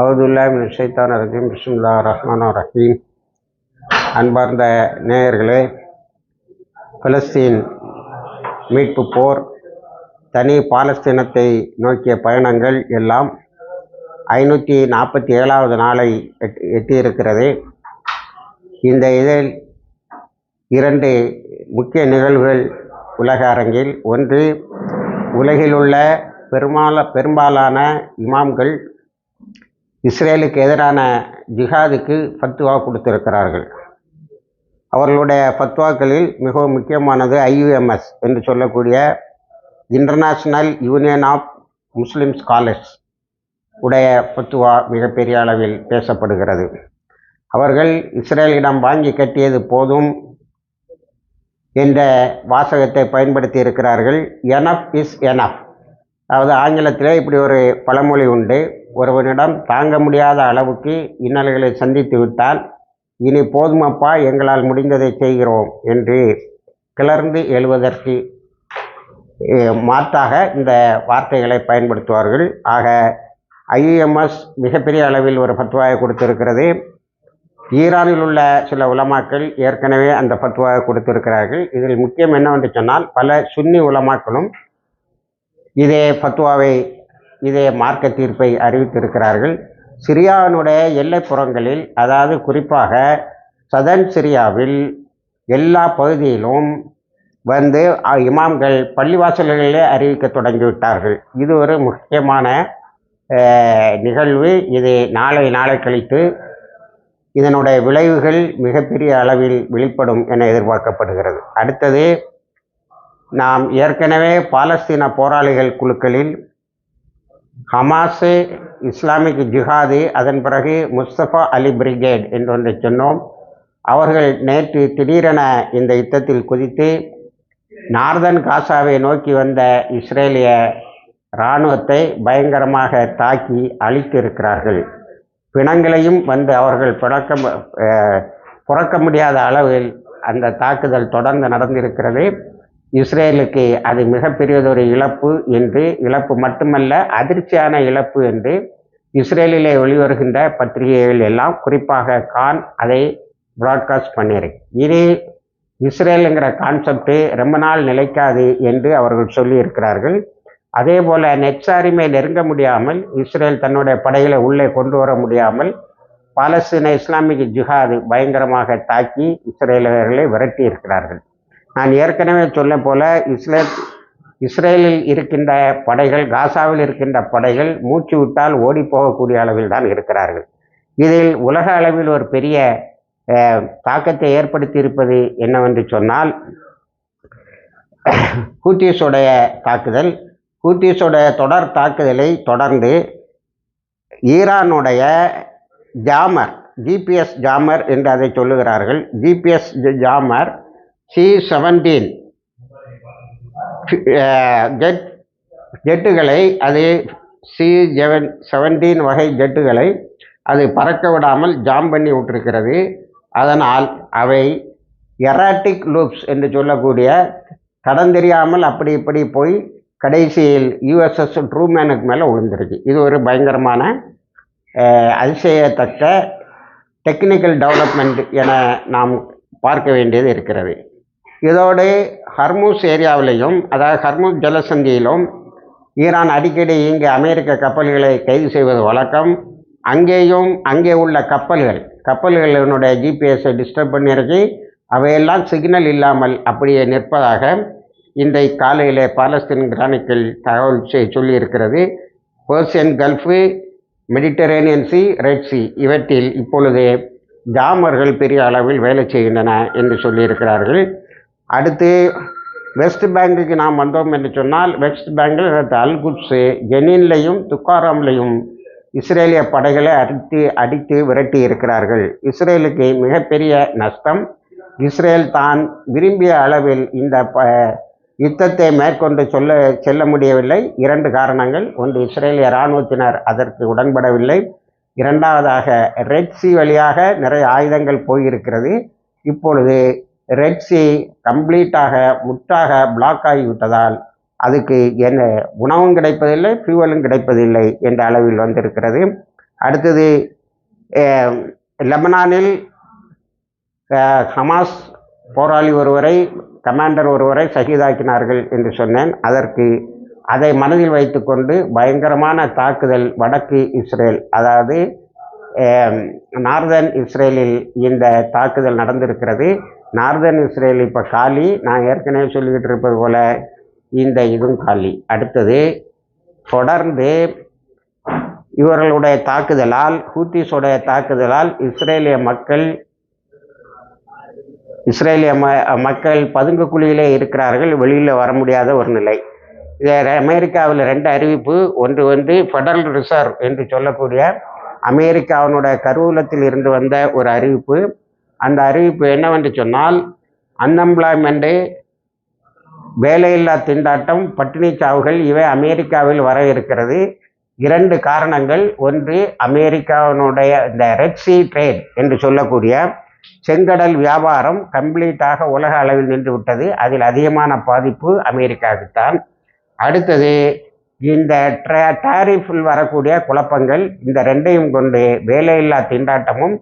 அவதுல்லாமின் ஷைத்தான் ரஜீம். பிஸ்மில்லா ரஹ்மான் ரஹீம். அன்பார்ந்த நேயர்களே பலஸ்தீன் மீட்பு போர் தனி பாலஸ்தீனத்தை நோக்கிய பயணங்கள் எல்லாம் ஐநூற்றி நாற்பத்தி ஏழாவது நாளை எட் எட்டியிருக்கிறது. இந்த இதில் இரண்டு முக்கிய நிகழ்வுகள் உலக அரங்கில். ஒன்று உலகில் உள்ள பெரும்பால பெரும்பாலான இமாம்கள் இஸ்ரேலுக்கு எதிரான ஜிஹாதுக்கு ஃபத்வா கொடுத்திருக்கிறார்கள். அவர்களுடைய ஃபத்வாக்களில் மிகவும் முக்கியமானது ஐயுஎம்எஸ் என்று சொல்லக்கூடிய international union of Muslim scholars உடைய ஃபத்வா மிகப்பெரிய அளவில் பேசப்படுகிறது. அவர்கள் இஸ்ரேலிடம் வாங்கி கட்டியது போதும் என்ற வாசகத்தை பயன்படுத்தி இருக்கிறார்கள். எனப் இஸ் எனப் அதாவது ஆங்கிலத்திலே இப்படி ஒரு பழமொழி உண்டு. ஒருவனிடம் தாங்க முடியாத அளவுக்கு இன்னல்களை சந்தித்து விட்டால் இனி போதுமப்பா எங்களால் முடிந்ததை செய்கிறோம் என்று கிளர்ந்து எழுவதற்கு மாற்றாக இந்த வார்த்தைகளை பயன்படுத்துவார்கள். ஆக ஐஎம்எஸ் மிகப்பெரிய அளவில் ஒரு ஃபத்வாவை கொடுத்திருக்கிறது. ஈரானில் உள்ள சில உலமாக்கள் ஏற்கனவே அந்த ஃபத்வாவை கொடுத்திருக்கிறார்கள். இதில் முக்கியம் என்னவென்று சொன்னால் பல சுன்னி உலமாக்களும் இதே ஃபத்வாவை இதே மார்க்க தீர்ப்பை அறிவித்திருக்கிறார்கள். சிரியாவினுடைய எல்லைப்புறங்களில் அதாவது குறிப்பாக சதன் சிரியாவில் எல்லா பகுதியிலும் வந்து இமாம்கள் பள்ளிவாசல்களிலே அறிவிக்க தொடங்கிவிட்டார்கள். இது ஒரு முக்கியமான நிகழ்வு. இது நாளை நாளை கழித்து இதனுடைய விளைவுகள் மிகப்பெரிய அளவில் வெளிப்படும் என எதிர்பார்க்கப்படுகிறது. அடுத்தது நாம் ஏற்கனவே பாலஸ்தீன போராளிகள் குழுக்களில் ஹமாஸு இஸ்லாமிக் ஜிஹாது அதன் பிறகு முஸ்தபா அலி பிரிகேட் என்று ஒன்றை சொன்னோம். அவர்கள் நேற்று திடீரென இந்த யுத்தத்தில் குதித்து நார்தன் காசாவை நோக்கி வந்த இஸ்ரேலிய இராணுவத்தை பயங்கரமாக தாக்கி அழித்திருக்கிறார்கள். பிணங்களையும் வந்து அவர்கள் பிறக்க புறக்க முடியாத அளவில் அந்த தாக்குதல் தொடர்ந்து நடந்திருக்கிறது. இஸ்ரேலுக்கு அது மிகப்பெரியதொரு இழப்பு என்று இழப்பு மட்டுமல்ல அதிர்ச்சியான இழப்பு என்று இஸ்ரேலிலே வெளிவருகின்ற பத்திரிகைகள் எல்லாம் குறிப்பாக கான் அதை ப்ராட்காஸ்ட் பண்ணியிருக்கு இனி இஸ்ரேலுங்கிற கான்செப்டு ரொம்ப நாள் நிலைக்காது என்று அவர்கள் சொல்லியிருக்கிறார்கள். அதே போல் நெச்சாரிமை நெருங்க முடியாமல் இஸ்ரேல் தன்னுடைய படைகளை உள்ளே கொண்டு வர முடியாமல் பாலஸ்தீன இஸ்லாமிக் ஜிஹாது பயங்கரமாக தாக்கி இஸ்ரேலர்களை விரட்டி இருக்கிறார்கள் நான் ஏற்கனவே சொல்ல போல இஸ்ரேல் இஸ்ரேலில் இருக்கின்ற படைகள் காசாவில் இருக்கின்ற படைகள் மூச்சு விட்டால் ஓடி போகக்கூடிய அளவில் தான் இருக்கிறார்கள். இதில் உலக அளவில் ஒரு பெரிய தாக்கத்தை ஏற்படுத்தி இருப்பது என்னவென்று சொன்னால் ஹூத்திஸுடைய தாக்குதல் ஹூத்திஸுடைய தொடர் தாக்குதலை தொடர்ந்து ஈரானுடைய ஜாமர் ஜிபிஎஸ் ஜாமர் என்று அதை சொல்லுகிறார்கள். GPS jammer C seventeen. Jet ஜெட்டுகளை அது சி செவன் செவன்டீன் வகை ஜெட்டுகளை அது பறக்க விடாமல் ஜாம் பண்ணி விட்டிருக்கிறது. அதனால் அவை எராட்டிக் லூப்ஸ் என்று சொல்லக்கூடிய கடந்தெரியாமல் அப்படி இப்படி போய் கடைசியில் யூஎஸ்எஸ் ட்ரூமேனுக்கு மேலே விழுந்துருக்கு. இது ஒரு பயங்கரமான அதிசயத்தக்க டெக்னிக்கல் டெவலப்மெண்ட் என நாம் பார்க்க வேண்டியது இருக்கிறது. இதோடு ஹர்மூஸ் ஏரியாவிலையும் அதாவது ஹர்மூஸ் ஜலசந்தியிலும் ஈரான் அடிக்கடி இங்கே அமெரிக்க கப்பல்களை கைது செய்வது வழக்கம். அங்கேயும் அங்கே உள்ள கப்பல்கள் கப்பல்களினுடைய ஜிபிஎஸை டிஸ்டர்ப் பண்ணியிருக்கு. அவையெல்லாம் சிக்னல் இல்லாமல் அப்படியே நிற்பதாக இன்றை காலையில் பாலஸ்தீன் கிரானிக்கில் தகவல் சொல்லியிருக்கிறது. Persian gulf Mediterranean sea red sea இவற்றில் இப்பொழுது ஜாமர்கள் பெரிய அளவில் வேலை செய்கின்றன என்று சொல்லியிருக்கிறார்கள். அடுத்து வெஸ்ட் பேங்குக்கு நாம் வந்தோம் என்று சொன்னால் வெஸ்ட் பேங்கில் அல்குட்ஸு ஜெனின்லையும் துக்காராம்லையும் இஸ்ரேலிய படைகளை அடித்து அடித்து விரட்டி இருக்கிறார்கள். இஸ்ரேலுக்கு மிகப்பெரிய நஷ்டம். இஸ்ரேல் தான் விரும்பிய அளவில் இந்த ப யுத்தத்தை மேற்கொண்டு சொல்ல செல்ல முடியவில்லை. இரண்டு காரணங்கள். ஒன்று இஸ்ரேலிய இராணுவத்தினர் அதற்கு உடன்படவில்லை. இரண்டாவதாக ரெட் சி வழியாக நிறைய ஆயுதங்கள் போயிருக்கிறது. இப்பொழுது ரெட் சி கம்ப்ளீட்டாக முற்றாக பிளாக் ஆகிவிட்டதால் அதுக்கு என்ன உணவும் கிடைப்பதில்லை ஃபியூவலும் கிடைப்பதில்லை என்ற அளவில் வந்திருக்கிறது. அடுத்தது லெபனானில் ஹமாஸ் போராளி ஒருவரை கமாண்டர் ஒருவரை சகிதாக்கினார்கள் என்று சொன்னேன். அதற்கு அதை மனதில் வைத்துக்கொண்டு பயங்கரமான தாக்குதல் வடக்கு இஸ்ரேல் அதாவது நார்தன் இஸ்ரேலில் இந்த தாக்குதல் நடந்திருக்கிறது. நார்தன் இஸ்ரேல் இப்போ காலி. நான் ஏற்கனவே சொல்லிக்கிட்டு இருப்பது போல இந்த இதுவும் காலி. அடுத்தது தொடர்ந்து இவர்களுடைய தாக்குதலால் ஹூத்திஸுடைய தாக்குதலால் இஸ்ரேலிய மக்கள் இஸ்ரேலிய ம மக்கள் பதுங்கு குழியிலே இருக்கிறார்கள். வெளியில் வர முடியாத ஒரு நிலை. இதை அமெரிக்காவில் ரெண்டு அறிவிப்பு. ஒன்று வந்து ஃபெடரல் ரிசர்வ் என்று சொல்லக்கூடிய அமெரிக்காவினுடைய கருவூலத்தில் இருந்து வந்த ஒரு அறிவிப்பு. அந்த அறிவிப்பு என்னவென்று சொன்னால் அன்எம்ப்ளாய்மெண்ட்டு வேலையில்லா திண்டாட்டம் பட்டினி சாவுகள் இவை அமெரிக்காவில் வர இருக்கிறது. இரண்டு காரணங்கள். ஒன்று அமெரிக்காவினுடைய இந்த ரெட்சி ட்ரேட் என்று சொல்லக்கூடிய செங்கடல் வியாபாரம் கம்ப்ளீட்டாக உலக அளவில் நின்று விட்டது அதில் அதிகமான பாதிப்பு அமெரிக்காவுக்குத்தான். அடுத்தது இந்த டாரிஃபில் வரக்கூடிய குழப்பங்கள். இந்த ரெண்டையும் கொண்டு வேலையில்லா திண்டாட்டமும்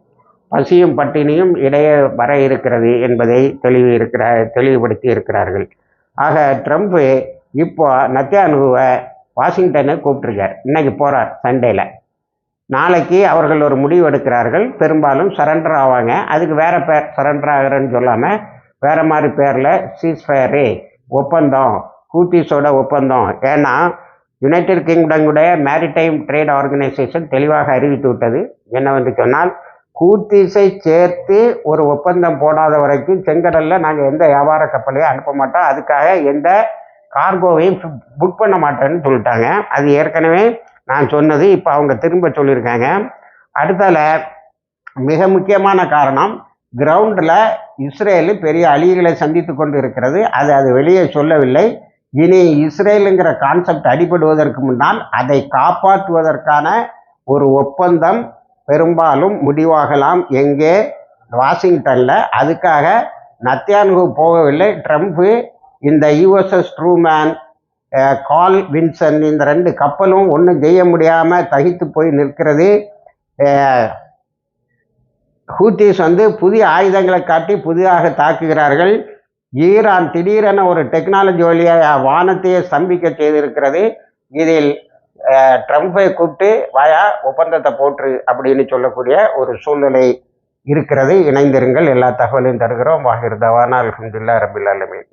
பசியும் பட்டினியும் இடையே வர இருக்கிறது என்பதை தெளிவு இருக்கிற தெளிவுபடுத்தி இருக்கிறார்கள். ஆக ட்ரம்ப்பு இப்போ நத்தியானுவை வாஷிங்டனை கூப்பிட்டுருக்கார். இன்னைக்கு போகிறார் சண்டேல. நாளைக்கு அவர்கள் ஒரு முடிவு எடுக்கிறார்கள். பெரும்பாலும் சரண்டர் ஆவாங்க. அதுக்கு வேறு பேர் சரண்டர் ஆகிறேன்னு சொல்லாமல் வேறு மாதிரி பேரில் சீஸ்ஃபயரு ஒப்பந்தம் கூத்தீஸோட ஒப்பந்தம். ஏன்னா யுனைடெட் கிங்டங்குடைய மேரிடைம் ட்ரேட் ஆர்கனைசேஷன் தெளிவாக அறிவித்து விட்டது. என்னவென்று சொன்னால் கூத்திசை சேர்த்து ஒரு ஒப்பந்தம் போடாத வரைக்கும் செங்கடலில் நாங்கள் எந்த வியாபார கப்பலையும் அனுப்ப மாட்டோம். அதுக்காக எந்த கார்கோவையும் புக் பண்ண மாட்டேன்னு சொல்லிட்டாங்க. அது ஏற்கனவே நான் சொன்னது இப்போ அவங்க திரும்ப சொல்லியிருக்காங்க. அடுத்தால மிக முக்கியமான காரணம் கிரவுண்டில் இஸ்ரேலு பெரிய அழிகளை சந்தித்து கொண்டு இருக்கிறது அது அது வெளியே சொல்லவில்லை. இனி இஸ்ரேலுங்கிற கான்செப்ட் அடிபடுவதற்கு முன்னால் அதை காப்பாற்றுவதற்கான ஒரு ஒப்பந்தம் பெரும்பாலும் முடிவாகலாம். எங்கே? வாஷிங்டனில். அதுக்காக நத்தியான்கு போகவில்லை. ட்ரம்ப்பு இந்த யூஎஸ்எஸ் ட்ரூமேன் கால் வின்சன் இந்த ரெண்டு கப்பலும் ஒன்றும் செய்ய முடியாமல் தகித்து போய் நிற்கிறது. ஹூத்திஸ் வந்து புதிய ஆயுதங்களை காட்டி புதிதாக தாக்குகிறார்கள். ஈரான் திடீரென ஒரு டெக்னாலஜி வழியாக வானத்தையே ஸ்தம்பிக்க செய்திருக்கிறது. இதில் ட்ரம்ப்பை கூப்பிட்டு வாயா ஒப்பந்தத்தை போற்று அப்படின்னு சொல்லக்கூடிய ஒரு சூழ்நிலை இருக்கிறது. இணைந்திருங்கள். எல்லா தகவலையும் தருகிறோம். வாகிர் தவானா அலமதுல்லா ரபில் அலமீன்